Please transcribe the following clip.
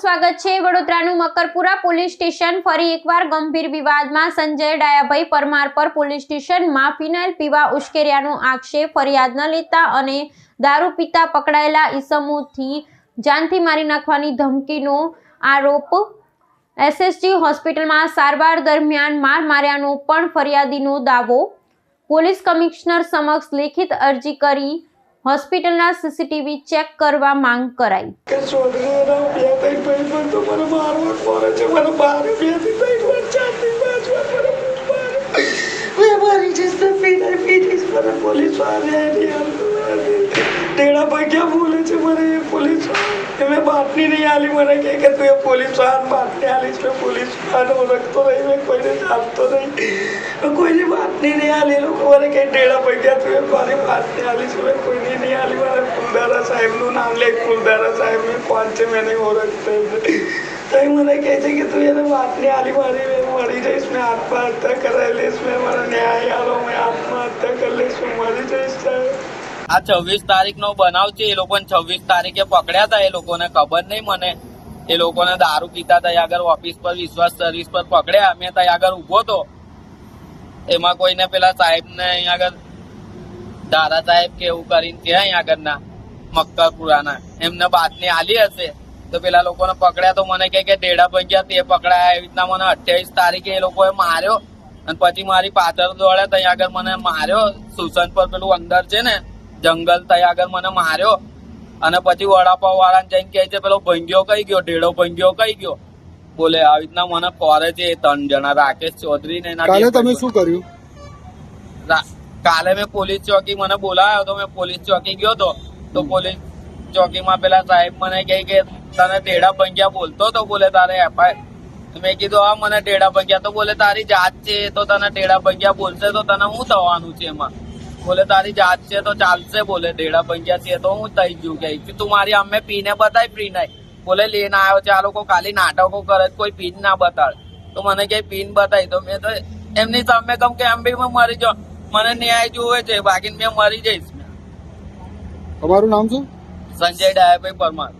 સ્વાગત છે વડોદરાનું Makarpura police station. ફરી એકવાર ગંભીર વિવાદમાં સંજય ડાયાભાઈ પરમાર પર પોલીસ સ્ટેશનમાં ફિનાઇલ પીવા ઉશ્કેર્યાનો આક્ષેપ. ફરિયાદ ન લેતા અને દારૂ પીતા પકડાયેલા ઈસમોથી જાનથી મારી નાખવાની ધમકીનો આરોપ. એસએસજી હોસ્પિટલમાં સારવાર દરમિયાન માર માર્યાનો પણ ફરિયાદીનો દાવો. પોલીસ કમિશનર સમક્ષ લેખિત અરજી કરી હોસ્પિટલના સીસીટીવી ચેક કરવા માંગ કરાઈ. કે છોકરીઓના બે ત્રણ ભાઈ બંધ તો મને મારવા જ પડે છે મને મારે બેથી ત્રણ વાર ચારથી પાંચ વાર મને મારે મેં બાતમી નહીં આલી મને કહે કે તું એ પોલીસવાળા બાતમી આલીશ મેં પોલીસ વાળાને ઓળખતો નહીં, મેં કોઈને જાણતો નહીં. કોઈની બાતમી નહીં આલી લોકો મને કહે ટેડા ભાગ્યા તું એ મારી બાતમી આલીશ. મેં કોઈની નહીં આલી મારે ફૂલદારા સાહેબનું નામ લે, ફૂલદારા સાહેબ મેં કોણ છે મેં નહીં ઓળખતો તો મને કહે છે કે તું એને બાતમી આલી મારી, મેં મળી જઈશ, મેં આત્મહત્યા કરાવી લઈશ, મેં મારા ન્યાય આલો, મેં આત્મહત્યા કરી લઈશ, હું મરી જઈશ, સાહેબ. આ છવ્વીસ તારીખ નો બનાવ છે, એ લોકોને છવ્વીસ તારીખે પકડ્યા હતા એ લોકોને ખબર નહીં મને. એ લોકોને દારૂ પીતા ત્યાં આગળ ઓફિસ પર, વિશ્વાસ સર્વિસ પર પકડ્યા. મેં ત્યાં આગળ ઊભો તો. એમાં કોઈને પેલા સાહેબ ને અહીંયા આગળ દાદા સાહેબ કે એવું કરીને ત્યાં અહીંયા આગળના, મક્કરપુરાના. એમને બાતની આલી હશે. તો પેલા લોકોને પકડ્યા તો મને કે ડેડા ભંગ્યા તે પકડાયા. એવી રીતના મને અઠ્યાવીસ તારીખે એ લોકોએ માર્યો. અને પછી મારી પાછળ દોડે ત્યાં આગળ મને માર્યો. સુસન પર પેલું અંદર છે ને જંગલ ત્યાં આગળ મને માર્યો. અને પછી વડાપાવ વાળાને જઈને કહે છે પેલો ભંગ્યો કઈ ગયો? ઢેડો ભંગ્યો કઈ ગયો? બોલે આવી રીતના મને કોરે છે ત્રણ જણા રાકેશ ચૌધરી ને કાલે તમે શું કર્યું? કાલે મેં પોલીસ ચોકી મને બોલાયો તો મેં પોલીસ ચોકી ગયો તો. તો પોલીસ ચોકીમાં પેલા સાહેબ મને કહે કે તને ટેડા ભંગ્યા બોલતો તો બોલે તારે એફઆઈ. મેં કીધું હા મને ટેડા ભંગ્યા. તો બોલે તારી જાત છે તો તને ટેડા ભંગ્યા બોલશે તો તને શું થવાનું છે એમાં? બોલે તારી જાત છે તો ચાલશે બોલે દેડા ભંગ્યા છે તો હું થઈ ગયું કે. તું મારી અમે પીને બતાય પી નહીં. બોલે લઈને આવ્યો છે આ લોકો ખાલી નાટકો કરે કોઈ પીન ના બતાડે તો મને કે પીન બતાવી તો મેં તો એમની સામે કમ કે એમ બી મેં મરી જાઉં. મને ન્યાય જોવે છે બાકી મેં મરી જઈશ. તમારું નામ શું? સંજય ડાયાભાઈ પરમાર.